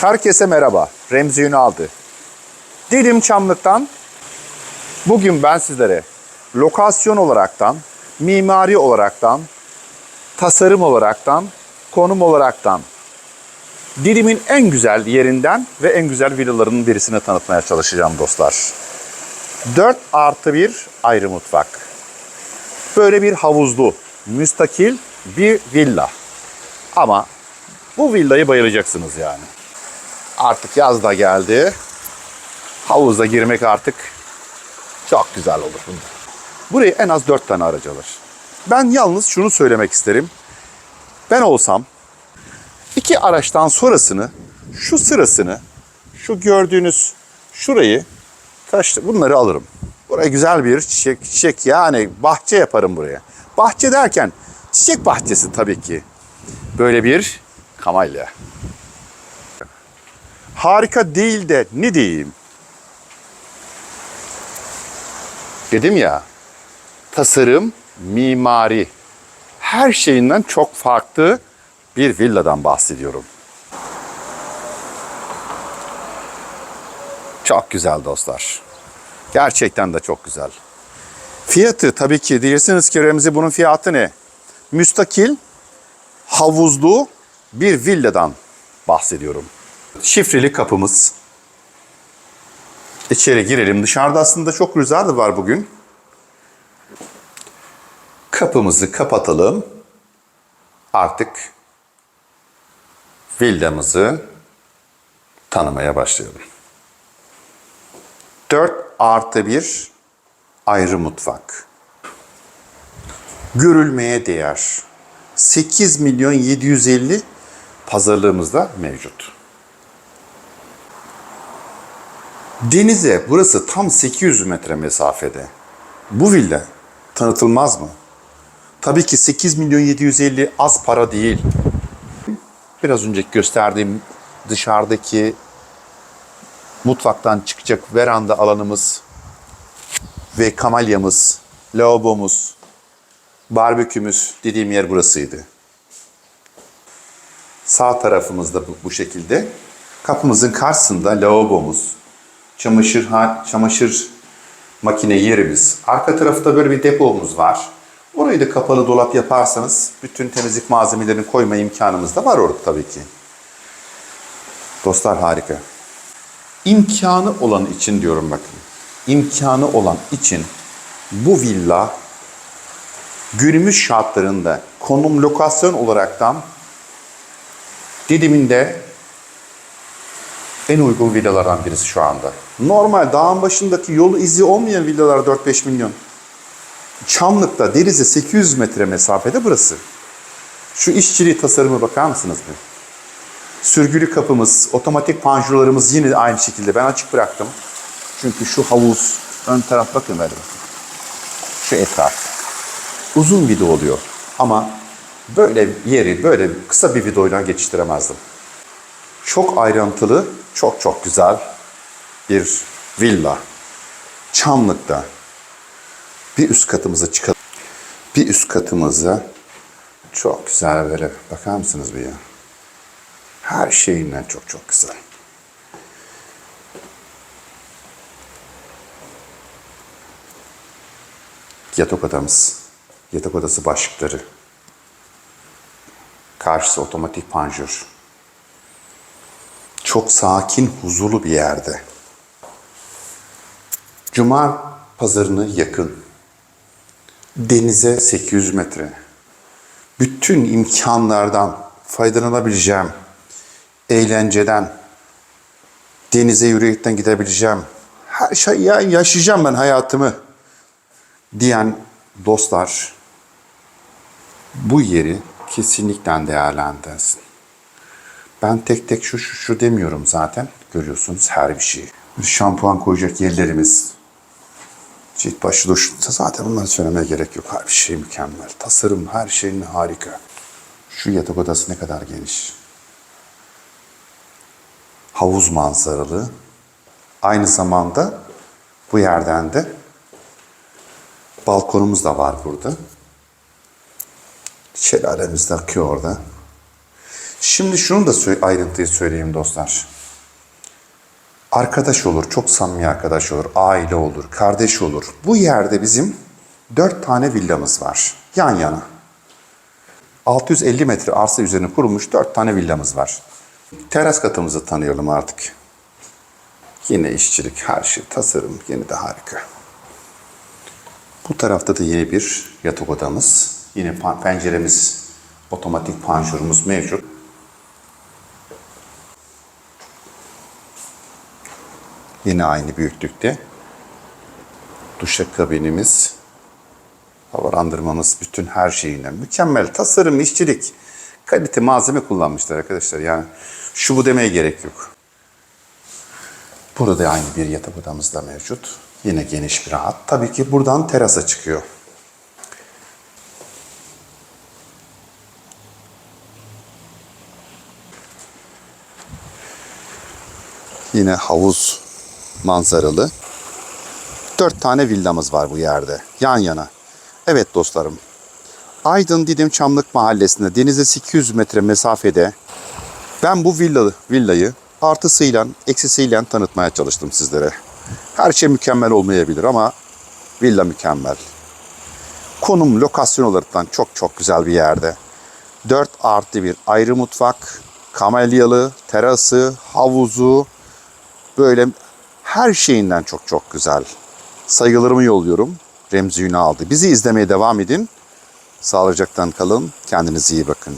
Herkese merhaba. Remzi Ünal'dı. Dilim Çamlık'tan bugün ben sizlere lokasyon olaraktan, mimari olaraktan, tasarım olaraktan, konum olaraktan Dilim'in en güzel yerinden ve en güzel villalarının birisini tanıtmaya çalışacağım dostlar. 4 artı 1 ayrı mutfak. Böyle bir havuzlu, müstakil bir villa. Ama bu villayı bayılacaksınız yani. Artık yaz da geldi. Havuza girmek artık çok güzel olur. Buraya en az 4 tane aracı alır. Ben yalnız şunu söylemek isterim. Ben olsam iki araçtan sonrasını, şu sırasını, şu gördüğünüz şurayı Kaç, bunları alırım. Buraya güzel bir çiçek, çiçek yani bahçe yaparım buraya. Bahçe derken çiçek bahçesi tabii ki. Böyle bir kamalya. Harika değil de ne diyeyim? Dedim ya, tasarım, mimari, her şeyinden çok farklı bir villadan bahsediyorum. Çok güzel dostlar. Gerçekten de çok güzel. Fiyatı tabii ki diyersiniz ki Remzi bunun fiyatı ne? Müstakil, havuzlu bir villadan bahsediyorum. Şifreli kapımız. İçeri girelim. Dışarıda aslında çok rüzgar da var bugün. Kapımızı kapatalım. Artık villamızı tanımaya başlayalım. 4 artı 1 ayrı mutfak. Görülmeye değer. 8 milyon 750 pazarlığımızda mevcut. Denize burası tam 800 metre mesafede. Bu villa tanıtılmaz mı? Tabii ki 8 milyon 750 az para değil. Biraz önce gösterdiğim dışarıdaki mutfaktan çıkacak veranda alanımız ve kamalyamız, lavabomuz, barbekümüz dediğim yer burasıydı. Sağ tarafımızda bu, bu şekilde. Kapımızın karşısında lavabomuz, çamaşır çamaşır makine yerimiz. Arka tarafta böyle bir depomuz var. Orayı da kapalı dolap yaparsanız bütün temizlik malzemelerini koyma imkanımız da var orada tabii ki. Dostlar harika imkanı olan için diyorum bakın. İmkanı olan için bu villa günümüz şartlarında konum lokasyon olaraktan Didim'inde en uygun villalardan birisi şu anda. Normal dağın başındaki yolu izi olmayan villalar 4-5 milyon. Çamlık'ta Deniz'e 800 metre mesafede burası. Şu işçiliği tasarımı bakar mısınız bir? Sürgülü kapımız, otomatik panjurlarımız yine aynı şekilde ben açık bıraktım. Çünkü şu havuz, ön taraf bakın böyle bakın. Şu etraf. Uzun video oluyor ama böyle yeri böyle kısa bir videoyla geçiştiremezdim. Çok ayrıntılı, çok çok güzel bir villa. Çamlık'ta. Bir üst katımıza çıkalım. Bir üst katımıza çok güzel böyle bakar mısınız bir ya? Her şeyinden çok çok güzel. Yatak odamız. Yatak odası başlıkları. Karşısı otomatik panjur. Çok sakin, huzurlu bir yerde. Cuma pazarına yakın. Denize 800 metre. Bütün imkanlardan faydalanabileceğim eğlenceden, denize yürüyekten gidebileceğim, her şey ya yaşayacağım ben hayatımı diyen dostlar bu yeri kesinlikle değerlendirsin. Ben tek tek şu şu şu demiyorum zaten. Görüyorsunuz her bir şeyi. Şampuan koyacak yerlerimiz. Cilt başı duş. Zaten bunları söylemeye gerek yok. Her şey mükemmel. Tasarım her şeyin harika. Şu yatak odası ne kadar geniş havuz manzaralı. Aynı zamanda bu yerden de balkonumuz da var burada. Şelalemiz de akıyor orada. Şimdi şunu da ayrıntıyı söyleyeyim dostlar. Arkadaş olur, çok samimi arkadaş olur, aile olur, kardeş olur. Bu yerde bizim dört tane villamız var. Yan yana. 650 metre arsa üzerine kurulmuş dört tane villamız var. Teras katımızı tanıyalım artık. Yine işçilik, her şey, tasarım yine de harika. Bu tarafta da yeni bir yatak odamız. Yine penceremiz, otomatik panjurumuz mevcut. Yine aynı büyüklükte. Duşakabinimiz, havalandırmamız, bütün her şeyinden mükemmel tasarım, işçilik, kalite malzeme kullanmışlar arkadaşlar. Yani şu bu demeye gerek yok. Burada da aynı bir yatak odamız da mevcut. Yine geniş bir rahat. Tabii ki buradan terasa çıkıyor. Yine havuz manzaralı. Dört tane villamız var bu yerde. Yan yana. Evet dostlarım. Aydın Didim Çamlık Mahallesi'nde denize 800 metre mesafede ben bu villa, villayı artısıyla eksisiyle tanıtmaya çalıştım sizlere. Her şey mükemmel olmayabilir ama villa mükemmel. Konum, lokasyon olaraktan çok çok güzel bir yerde. 4 artı bir ayrı mutfak, kamelyalı, terası, havuzu, böyle her şeyinden çok çok güzel. Saygılarımı yolluyorum. Remzi Ünal'dı. Bizi izlemeye devam edin. Sağlıcakla kalın. Kendinize iyi bakın.